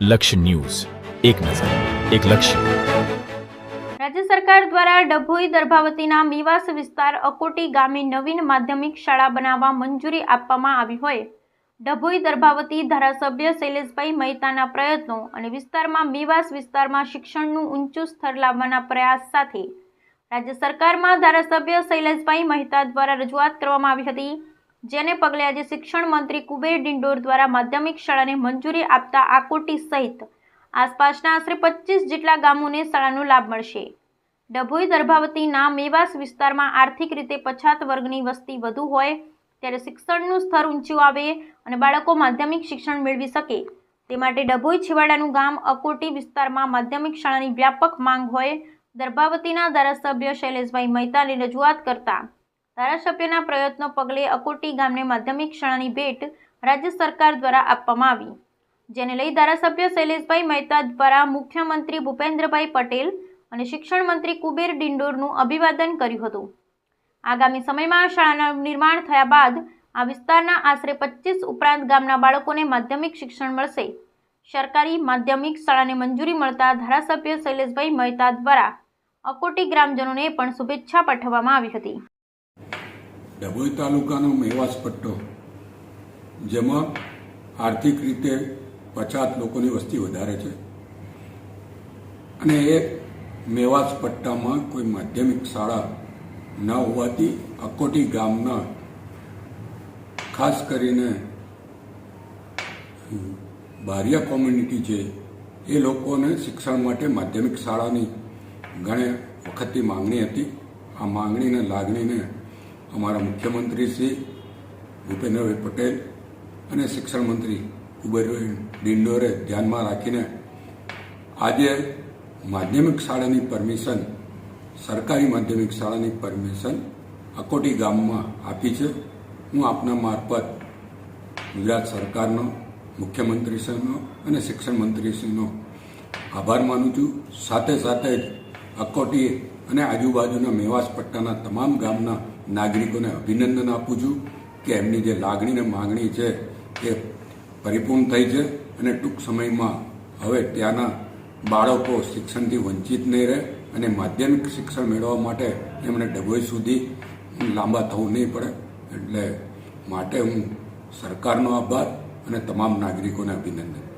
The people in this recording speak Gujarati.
લક્ષ્ય ન્યૂઝ. એક નજર, એક લક્ષ્ય. રાજ્ય સરકાર દ્વારા ડભોઈ દર્ભાવતીના મીવાસ વિસ્તાર અકોટી ગામે નવીન માધ્યમિક શાળા બનાવવા મંજૂરી આપવામાં આવી હોય. ડભોઈ દર્ભાવતી ધારાસભ્ય શૈલેષભાઈ મહેતાના પ્રયત્નો અને વિસ્તારમાં મીવાસ વિસ્તારમાં શિક્ષણનું ઊંચું સ્તર લાવવાના પ્રયાસ સાથે રાજ્ય સરકારમાં ધારાસભ્ય શૈલેષભાઈ મહેતા દ્વારા રજૂઆત કરવામાં આવી હતી. જેને પગલે આજે શિક્ષણ મંત્રી કુબેર ડિંડોર દ્વારા માધ્યમિક શાળાને મંજૂરી આપતા આકોટી સહિત આસપાસના આશરે પચીસ જેટલા ગામોને શાળાનો લાભ મળશે. ડભોઈ દર્ભાવતીના મેવાસ વિસ્તારમાં આર્થિક રીતે પછાત વર્ગની વસ્તી વધુ હોય ત્યારે શિક્ષણનું સ્તર ઊંચું આવે અને બાળકો માધ્યમિક શિક્ષણ મેળવી શકે. તે માટે ડભોઈ છેવાડાનું ગામ અકોટી વિસ્તારમાં માધ્યમિક શાળાની વ્યાપક માંગ હોય, દર્ભાવતીના ધારાસભ્ય શૈલેષભાઈ મહેતાની રજૂઆત કરતા ધારાસભ્યના પ્રયત્નો પગલે અકોટી ગામને માધ્યમિક શાળાની ભેટ રાજ્ય સરકાર દ્વારા આપવામાં આવી. જેને લઈ ધારાસભ્ય શૈલેષભાઈ મહેતા દ્વારા મુખ્યમંત્રી ભૂપેન્દ્રભાઈ પટેલ અને શિક્ષણ મંત્રી કુબેર ડિંડોરનું અભિવાદન કર્યું હતું. આગામી સમયમાં શાળાના નિર્માણ થયા બાદ આ વિસ્તારના આશરે પચીસ ઉપરાંત ગામના બાળકોને માધ્યમિક શિક્ષણ મળશે. સરકારી માધ્યમિક શાળાને મંજૂરી મળતા ધારાસભ્ય શૈલેષભાઈ મહેતા દ્વારા અકોટી ગ્રામજનોને પણ શુભેચ્છા પાઠવવામાં આવી હતી. ડભોઈ તાલુકાનો મેવાસ પટ્ટો, જેમાં આર્થિક રીતે પછાત લોકોની વસ્તી વધારે છે. અને એ મેવાસ પટ્ટામાં કોઈ માધ્યમિક શાળા ન હોવાથી અકોટી ગામના, ખાસ કરીને બારિયા કોમ્યુનિટી છે, એ લોકોને શિક્ષણ માટે માધ્યમિક શાળાની ઘણી વખતથી માંગણી હતી. આ માંગણીને લાગણીને અમારા મુખ્યમંત્રી શ્રી ભૂપેન્દ્રભાઈ પટેલ અને શિક્ષણ મંત્રી કુબેરભાઈ ડિંડોરે ધ્યાનમાં રાખીને આજે માધ્યમિક શાળાની પરમિશન, સરકારી માધ્યમિક શાળાની પરમિશન અકોટી ગામમાં આપી છે. હું આપના મારફત ગુજરાત સરકારનો, મુખ્યમંત્રીશ્રીનો અને શિક્ષણ મંત્રીશ્રીનો આભાર માનું છું. સાથે સાથે જ અકોટી અને આજુબાજુના મેવાસ પટ્ટાના તમામ ગામના નાગરિકોને અભિનંદન આપું છું કે એમની જે લાગણી ને માંગણી છે એ પરિપૂર્ણ થઈ છે અને ટૂંક સમયમાં હવે ત્યાંના બાળકો શિક્ષણથી વંચિત નહીં રહે અને માધ્યમિક શિક્ષણ મેળવવા માટે એમણે ડભોઈ સુધી લાંબા થવું નહીં પડે. એટલે માટે હું સરકારનો આભાર અને તમામ નાગરિકોને અભિનંદન.